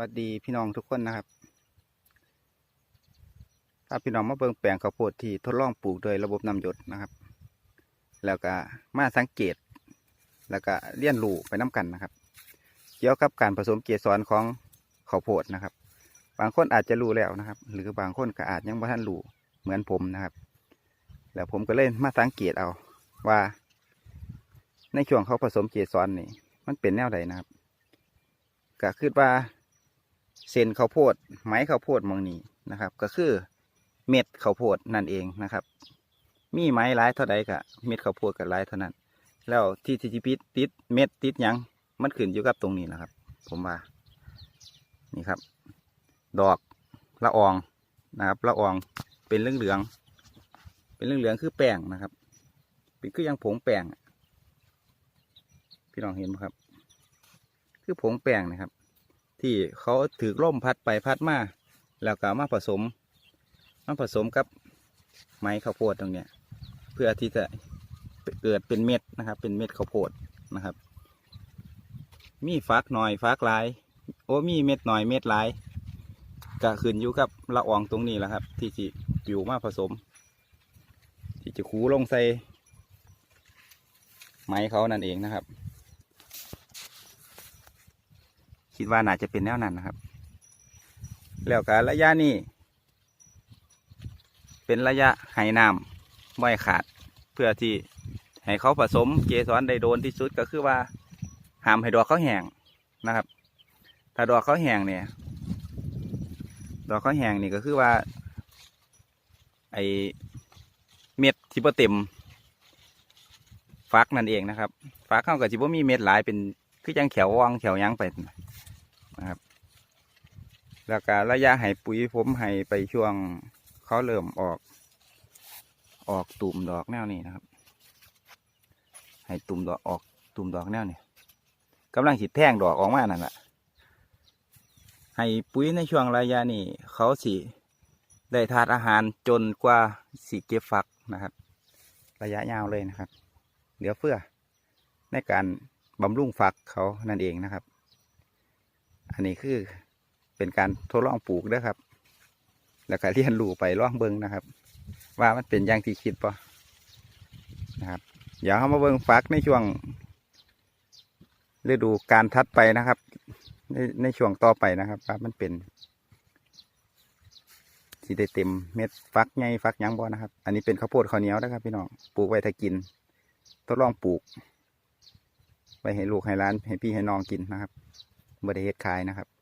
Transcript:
วัสดีพี่น้องทุกคนนะครับ ถ้าพี่น้องมาเบิ่งแปลงข้าวโพดที่ทดลองปลูกโดยระบบน้ำหยดนะครับ แล้วก็มาสังเกต แล้วก็เรียนรูไปน้กันนะครับ เกี่ยวกับการผสมเกสรของข้าวโพดนะครับ บางคนอาจจะรู้แล้วนะครับ หรือบางคนก็อาจยังไม่ทันรู้เหมือนผมนะครับ แล้วผมก็เล่นมาสังเกตเอาว่า ในช่วงเขาผสมเกสรนี่มันเป็นแนวใดนะครับก็คือว่า เส้นข้าวโพดไม้ข้าวโพดมองนี้นะครับ ก็คือเม็ดข้าวโพดนั่นเองนะครับ มีไม้หลายเท่าใดก็เม็ดข้าวโพดก็หลายเท่านั้น แล้วที่ที่พิษติดเม็ดติดยังมันขึ้นอยู่กับตรงนี้นะครับ ผมว่านี่ครับ ดอกละอองนะครับละอองเป็นเหลืองเหลืองเป็นเหลืองเหลืองคือแป้งนะครับ เป็นคือยังผงแป้งพี่น้องเห็นไหมครับ คือผงแป้งนะครับ ที่เขาถือร่มพัดไปพัดมาแล้วก็มาผสมมาผสมกับไม้ข้าวโพดตรงเนี้ยเพื่อที่จะเกิดเป็นเม็ดนะครับ เป็นเม็ดข้าวโพดนะครับ มีฟักหน่อยฟักหลาย โอ้มีเม็ดหน่อยเม็ดหลายก็ขึ้นอยู่กับละอองตรงนี้แหละครับ ที่จะอยู่มาผสม ที่จะคูลงใส่ไม้เขานั่นเองนะครับ คิดว่าน่าจะเป็นแนวนั้นนะครับ แล้วการระยะนี้เป็นระยะไหน้ำไม่ขาด เพื่อที่ให้เขาผสมเกสรได้โดนที่สุดก็คือว่าห้ามให้ดอกเขาแห้งนะครับ ถ้าดอกเขาแห้งเนี่ย ดอกเขาแห้งนี่ก็คือว่า ไอเม็ดที่บ่เต็มฟักนั่นเองนะครับฟักเข้ากับที่บ่มีเม็ดหลายเป็นคือจังแขววังแขวยังไป นะครับ แล้วก็ระยะให้ปุ๋ยผมให้ไปช่วงเขาเริ่มออก ออกตุ่มดอกแนวนี้นะครับ ให้ตุ่มดอกออกตุ่มดอกแนวนี้กำลังสิแท่งดอกออกมานั่นแหละให้ปุ๋ยในช่วงระยะนี้เขาสิได้ทานอาหารจนกว่าสิเก็บฟักนะครับ ระยะยาวเลยนะครับ เหลือเฟือในการบำรุงฟักเขานั่นเองนะครับ อันนี้คือเป็นการทดลองปลูกนะครับ แล้วก็เรียนรู้ไปล่องเบิงนะครับ ว่ามันเป็นอย่างที่คิดปะนะครับ เดี๋ยวเรามาเบิงฟักในช่วงฤดูการทัดไปนะครับ ในในช่วงต่อไปนะครับว่ามันเป็นสีได้เต็มเม็ดฟักไงฟักยังบ่นะครับ อันนี้เป็นข้าวโพดข้าวเหนียวนะครับ พี่น้องปลูกไว้ถ้ากิน ทดลองปลูก ไว้ให้ลูกให้ร้านให้พี่ให้น้องกินนะครับ บริเฮ็ดขายนะครับ